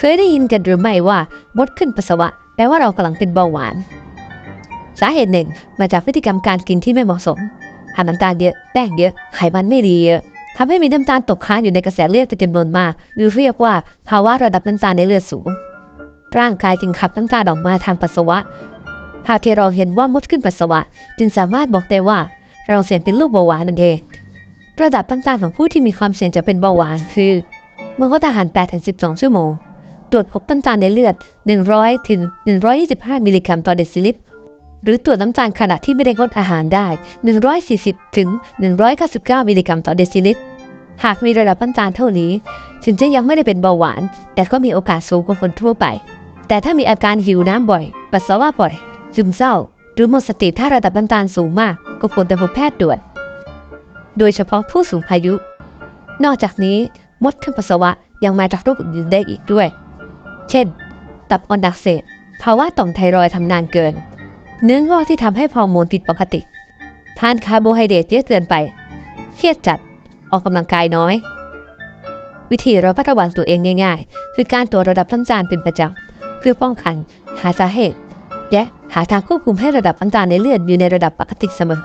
เคยได้ยินกันหรือไม่ว่ามดขึ้นปัสสาวะ แปลว่าเรากำลังเป็นเบาหวาน สาเหตุหนึ่งมาจากพฤติกรรมการกินที่ไม่เหมาะสมทานน้ำตาลเยอะแป้งเยอะไขมันไม่ดีเยอะทำให้มีน้ำตาลตกค้างอยู่ในกระแสเลือดเป็นจำนวนมาก หรือเรียกว่าภาวะระดับน้ำตาลในเลือดสูง ร่างกายจึงขับน้ำตาลออกมาทางปัสสาวะหากที่เราเห็นว่ามดขึ้นปัสสาวะ จึงสามารถบอกได้ว่าเราเสี่ยงเป็นโรคเบาหวานนั่นเองระดับน้ำตาลของผู้ที่มีความเสี่ยงจะเป็นเบาหวานคือเมื่อเขาทหาร8-12 ชั่วโมง ตรวจพบน้ำตาลในเลือด 100 ถึง 125 มิลลิกรัมต่อเดซิลิตร หรือตรวจน้ำตาลขณะที่ไม่ได้งดอาหารได้ 140 ถึง 199 มิลลิกรัมต่อเดซิลิตร หากมีระดับน้ำตาลเท่านี้ ถึงจะยังไม่ได้เป็นเบาหวาน แต่ก็มีโอกาสสูงกว่าคนทั่วไป แต่ถ้ามีอาการหิวน้ำบ่อย ปัสสาวะบ่อย ซึมเศร้า หรือหมดสติถ้าระดับน้ำตาลสูงมาก ก็ควรไปพบแพทย์ด่วน โดยเฉพาะผู้สูงอายุ นอกจากนี้มดขึ้นปัสสาวะยังมาจากโรคอื่นได้อีกด้วย เช่น ตับอ่อนอักเสบภาวะต่อมไทรอยด์ทำนานเกิน เนื้องอกที่ทำให้ฮอร์โมนผิดปกติทานคาร์โบไฮเดรตเยอะเกินไป เครียดจัด ออกกำลังกายน้อย วิธีระมัดระวังตัวเองง่ายๆ คือการตรวจระดับน้ำตาลเป็นประจำเพื่อป้องกัน หาสาเหตุ และหาทางควบคุมให้ระดับน้ำตาลในเลือดอยู่ในระดับปกติเสมอ